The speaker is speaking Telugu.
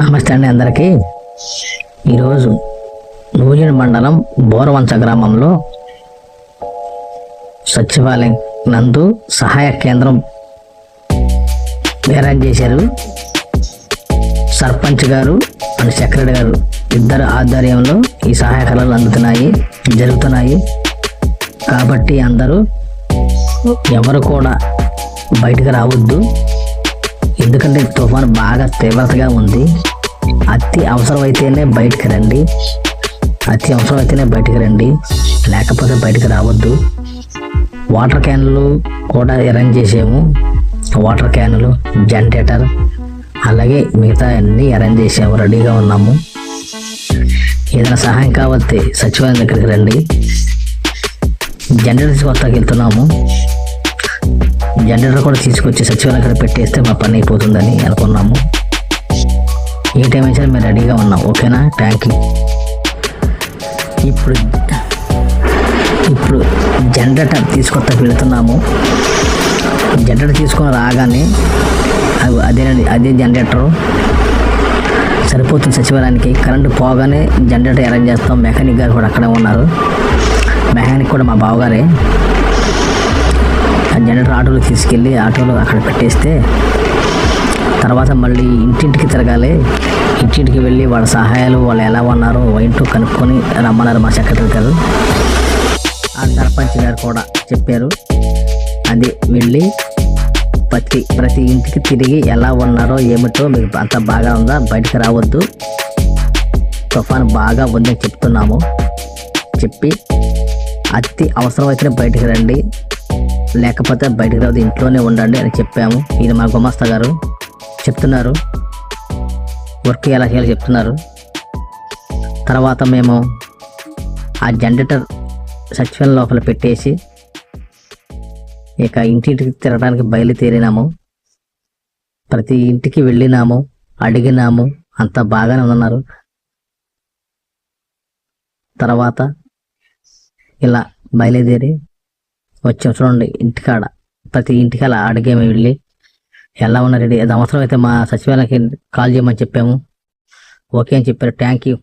నమస్తే అండి అందరికీ. ఈరోజు నూజిన మండలం బోరవంచ గ్రామంలో సచివాలయం నందు సహాయ కేంద్రం అరేంజ్ చేశారు. సర్పంచ్ గారు అండ్ సెక్రటరీ గారు ఇద్దరు ఆధ్వర్యంలో ఈ సహాయ కళలు అందుతున్నాయి జరుగుతున్నాయి. కాబట్టి అందరూ ఎవరు కూడా బయటకు రావద్దు. ఎందుకంటే తుఫాన్ బాగా తీవ్రతగా ఉంది. అతి అవసరమైతేనే బయటికి రండి. అతి అవసరమైతేనే బయటికి రండి. లేకపోతే బయటికి రావద్దు. వాటర్ క్యాన్లు కూడా అరేంజ్ చేసాము. వాటర్ క్యాన్లు జనరేటర్ అలాగే మిగతా అన్నీ అరేంజ్ చేసాము. రెడీగా ఉన్నాము. ఏదైనా సహాయం కావాలంటే సచివాలయం దగ్గరికి రండి. జనరేటర్ తీసుకొస్తాకి వెళ్తున్నాము. జనరేటర్ కూడా తీసుకొచ్చి సచివాలయం అక్కడ పెట్టేస్తే మా పని అయిపోతుందని అనుకున్నాము. ఏ టైం అయినా మేము రెడీగా ఉన్నాం ఓకేనా? థ్యాంక్ యూ ఇప్పుడు ఇప్పుడు జనరేటర్ తీసుకొత్త వెళుతున్నాము. జనరేటర్ తీసుకొని రాగానే అవి అదే అదే జనరేటరు సరిపోతుంది సచివాలయానికి. కరెంటు పోగానే జనరేటర్ అరేంజ్ చేస్తాం. మెకానిక్ గారు కూడా అక్కడే ఉన్నారు. మెకానిక్ కూడా మా బావగారే. ఆ జనరేటర్ ఆటోలో తీసుకెళ్ళి ఆటోలో అక్కడ పెట్టేస్తే తర్వాత మళ్ళీ ఇంటింటికి తిరగాలి. ఇంటింటికి వెళ్ళి వాళ్ళ సహాయాలు వాళ్ళు ఎలా ఉన్నారో ఇంట్లో కనుక్కొని రమ్మన్నారు మా సెక్రటరీ గారు. ఆ సర్పంచ్ గారు కూడా చెప్పారు. అది వెళ్ళి ప్రతి ప్రతి ఇంటికి తిరిగి ఎలా ఉన్నారో ఏమిటో మీకు అంత బాగా ఉందా? బయటికి రావద్దు. తుఫాన్ బాగా ఉందని చెప్తున్నాము. చెప్పి అతి అవసరమైతేనే బయటికి రండి. లేకపోతే బయటకు రావద్దు ఇంట్లోనే ఉండండి అని చెప్పాము. ఇది మా గుమస్తా గారు చెప్తున్నారు. వర్క్ ఎలా చేయాలో చెప్తున్నారు. తర్వాత మేము ఆ జనరేటర్ సచివాలయం లోపల పెట్టేసి ఇక ఇంటింటికి తిరగడానికి బయలుదేరినాము. ప్రతి ఇంటికి వెళ్ళినాము అడిగినాము అంత బాగానే ఉన్నారు తర్వాత ఇలా బయలుదేరి వచ్చాం చూడండి ఇంటికాడ. ప్రతి ఇంటికాడ అలా వెళ్ళి ఎలా ఉన్నారండి రెడీ? అది అవసరం అయితే మా సచివాలయానికి కాల్ చేయమని చెప్పాము. ఓకే అని చెప్పారు థ్యాంక్ యూ